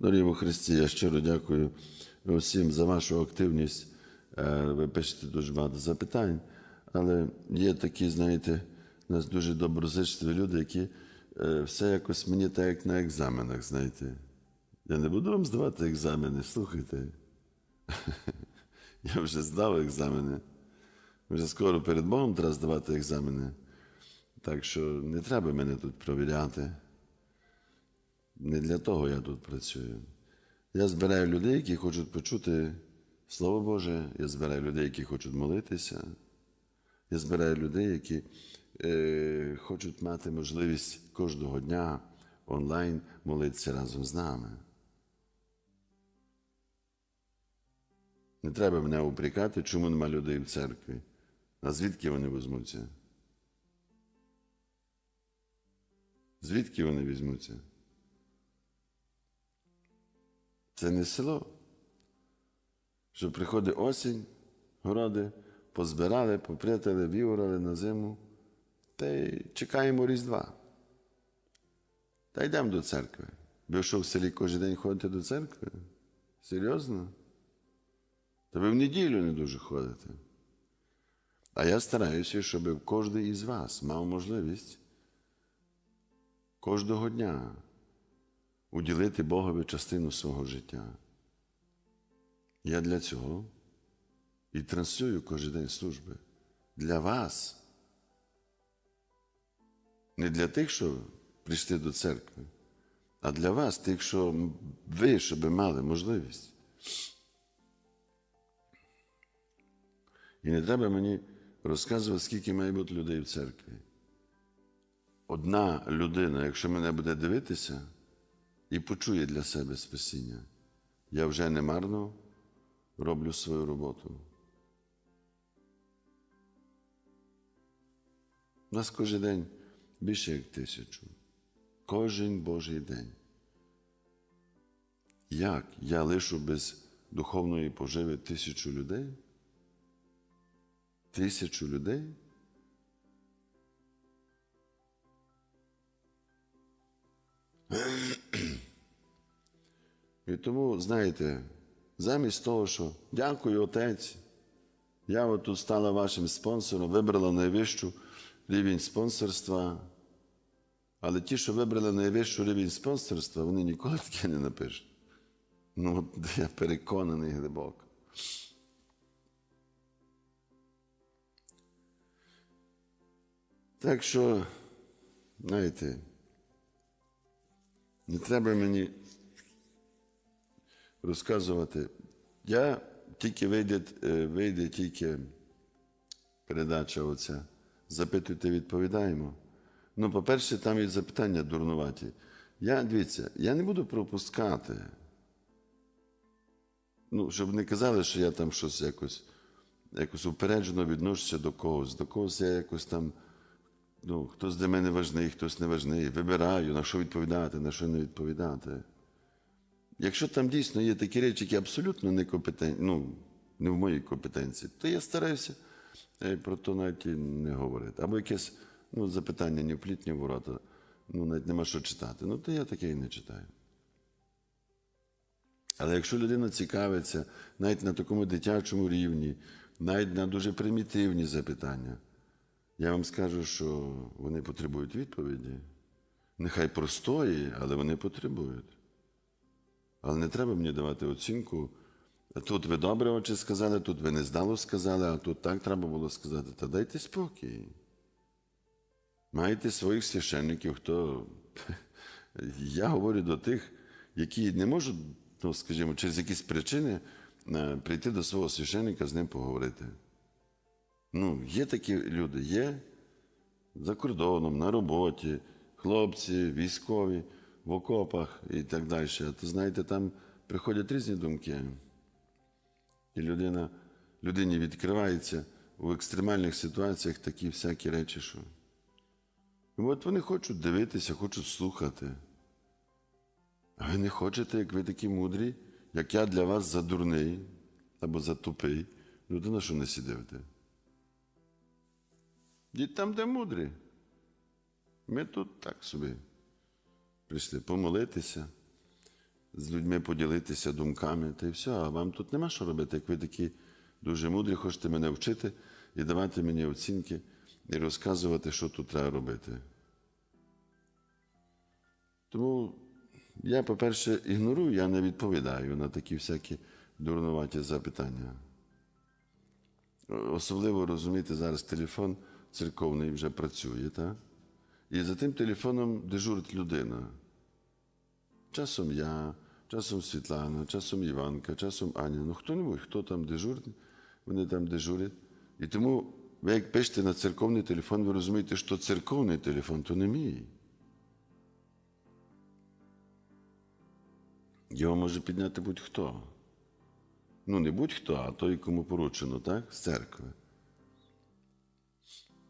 Дорогі во Христі, я щиро дякую усім за вашу активність. Е, Ви пишете дуже багато запитань, але є такі, знаєте, у нас дуже доброзичливі люди, які е, все якось мені так, як на екзаменах, знаєте. Я не буду вам здавати екзамени, слухайте. Я вже здав екзамени. Вже скоро перед Богом треба здавати екзамени. Так що не треба мене тут провіряти. Не для того я тут працюю. Я збираю людей, які хочуть почути Слово Боже, я збираю людей, які хочуть молитися. Я збираю людей, які е, хочуть мати можливість кожного дня онлайн молитися разом з нами. Не треба мене упрекати, чому нема людей в церкві. А звідки вони візьмуться? Звідки вони візьмуться? Це не село. Що приходить осінь, городи, позбирали, попрятали, віорали на зиму, та й чекаємо Різдва. Та йдемо до церкви. Ви що в селі кожен день ходите до церкви? Серйозно? Та ви в неділю не дуже ходите. А я стараюся, щоб кожен із вас мав можливість кожного дня уділити Богові частину свого життя. Я для цього і транслюю кожен день служби. Для вас. Не для тих, що прийшли до церкви, а для вас, тих, що ви, щоб мали можливість. І не треба мені розказувати, скільки має бути людей в церкві. Одна людина, якщо мене буде дивитися і почує для себе спасіння, я вже не марно роблю свою роботу. У нас кожен день більше як тисячу. Кожен Божий день. Як я лишу без духовної поживи тисячу людей? Тисячу людей? І тому, знаєте, замість того, що дякую, отець, я от тут стала вашим спонсором, вибрала найвищу рівень спонсорства. Але ті, що вибрали найвищу рівень спонсорства, вони ніколи таке не напишуть. Ну, я переконаний глибоко. Так що, знаєте, не треба мені розказувати. Я тільки вийде, е, вийде тільки передача оця. Запитуйте, відповідаємо. Ну, по-перше, там є запитання дурнуваті. Я, дивіться, я не буду пропускати. Ну, щоб не казали, що я там щось якось, якось упереджено відношуся до когось. До когось я якось там, ну, хтось для мене важний, хтось не важний. Вибираю, на що відповідати, на що не відповідати. Якщо там дійсно є такі речі, які абсолютно не ну, не в моїй компетенції, то я стараюся е, про то навіть і не говорити. Або якесь ну, запитання ні в пліт, ні в ворота, ну, навіть нема що читати. Ну, то я таке і не читаю. Але якщо людина цікавиться навіть на такому дитячому рівні, навіть на дуже примітивні запитання, я вам скажу, що вони потребують відповіді. Нехай простої, але вони потребують. Але не треба мені давати оцінку. Тут ви добре очі сказали, тут ви не здало сказали, а тут так треба було сказати. Та дайте спокій. Маєте своїх священників, хто. Я говорю до тих, які не можуть, ну, скажімо, через якісь причини е, прийти до свого священника з ним поговорити. Ну, є такі люди, є за кордоном, на роботі, хлопці, військові, в окопах і так далі. То знаєте, там приходять різні думки. І людина, людині відкривається у екстремальних ситуаціях такі всякі речі, що. І от вони хочуть дивитися, хочуть слухати. А ви не хочете, як ви такі мудрі, як я для вас за дурний або за тупий. Людина, що не сидите. Діть там, де мудрі. Ми тут так собі прийшли помолитися, з людьми поділитися думками, та й все. А вам тут нема що робити, як ви такі дуже мудрі, хочете мене вчити і давати мені оцінки і розказувати, що тут треба робити. Тому я, по-перше, ігнорую, я не відповідаю на такі всякі дурнуваті запитання. Особливо розумієте, зараз телефон церковний вже працює, так? І за тим телефоном дежурить людина. Часом я, часом Світлана, часом Іванка, часом Аня. Ну хто-небудь, хто там дежурить, вони там дежурять. І тому ви як пишете на церковний телефон, ви розумієте, що церковний телефон то не мій. Його може підняти будь-хто. Ну, не будь-хто, а той, кому поручено, так? З церкви.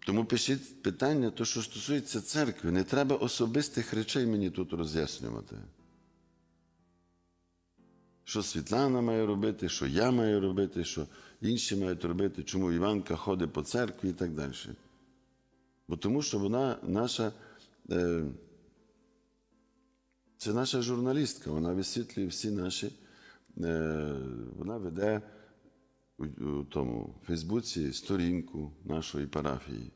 Тому пишіть питання, то, що стосується церкви, не треба особистих речей мені тут роз'яснювати. Що Світлана має робити, що я маю робити, що інші мають робити, чому Іванка ходить по церкві і так далі. Бо тому що вона наша, е, це наша журналістка, вона висвітлює всі наші, е, вона веде у, у тому Фейсбуці сторінку нашої парафії.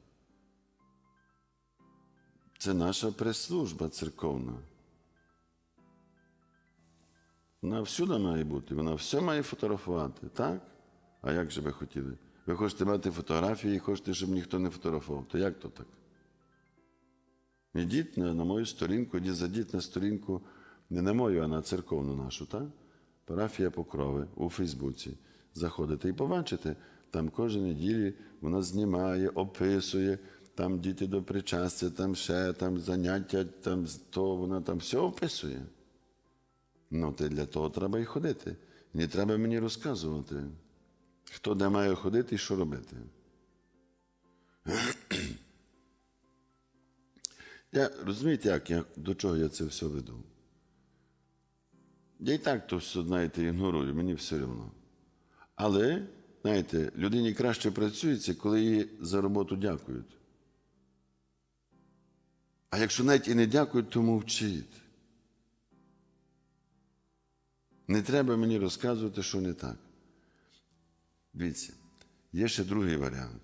Це наша прес-служба церковна. Вона всюди має бути, вона все має фотографувати, так? А як же ви хотіли? Ви хочете мати фотографії і хочете, щоб ніхто не фотографував. То як то так? Ідіть на, на мою сторінку, ідіть зайдіть на сторінку, не на мою, а на церковну нашу, так? Парафія Покрови у Фейсбуці. Заходите і побачите, там кожен неділі вона знімає, описує, там діти до причастя, там ще, там заняття, там то вона там все описує. Ну, то для того треба і ходити. Не треба мені розказувати, хто де має ходити і що робити. Я розумієте, як я, до чого я це все веду? Я і так то все, знаєте, ігнорую, мені все одно. Але, знаєте, людині краще працюється, коли їй за роботу дякують. А якщо навіть і не дякують, то мовчіть. Не треба мені розказувати, що не так. Дивіться, є ще другий варіант.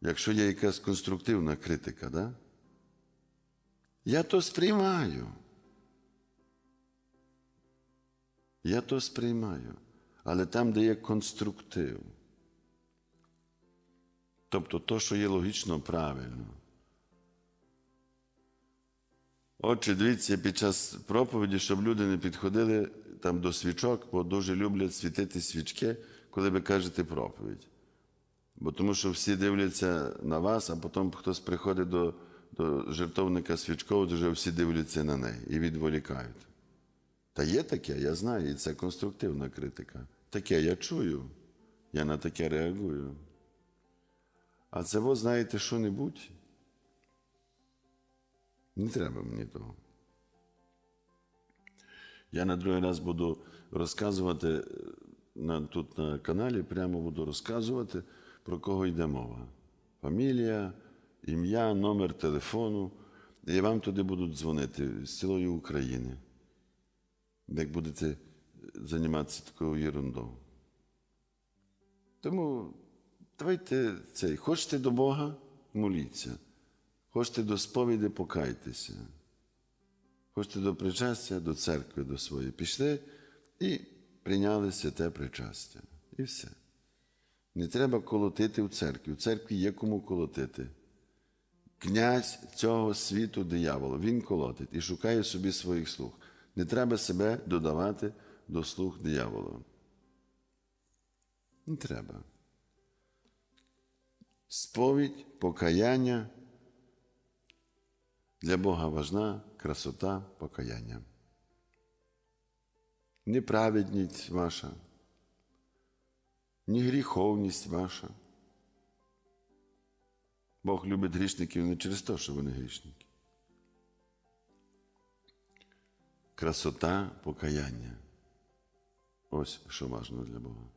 Якщо є якась конструктивна критика, да? я то сприймаю. Я то сприймаю. Але там, де є конструктив, тобто то, що є логічно правильно. Отже, дивіться, під час проповіді, щоб люди не підходили там до свічок, бо дуже люблять світити свічки, коли ви кажете проповідь. Бо тому що всі дивляться на вас, а потім хтось приходить до, до жертовника свічкового, то вже всі дивляться на неї і відволікають. Та є таке, я знаю, і це конструктивна критика. Таке я чую, я на таке реагую. А це ви знаєте що-небудь? Не треба мені того. Я на другий раз буду розказувати е, на, тут на каналі, прямо буду розказувати, про кого йде мова. Фамілія, ім'я, номер телефону. І вам туди будуть дзвонити з цілої України. Як будете займатися такою ерундою. Тому давайте цей, хочете до Бога, моліться. Хочете до сповіді, покайтеся. Хочете до причастя, до церкви до своєї пішли і прийняли святе причастя. І все. Не треба колотити в церкві. У церкві є кому колотити. Князь цього світу диявола, він колотить і шукає собі своїх слуг. Не треба себе додавати до слуг диявола. Не треба. Сповідь, покаяння. Для Бога важна красота покаяння. Неправедність ваша, ні гріховність ваша. Бог любить грішників не через те, що вони грішники. Красота покаяння. Ось що важливо для Бога.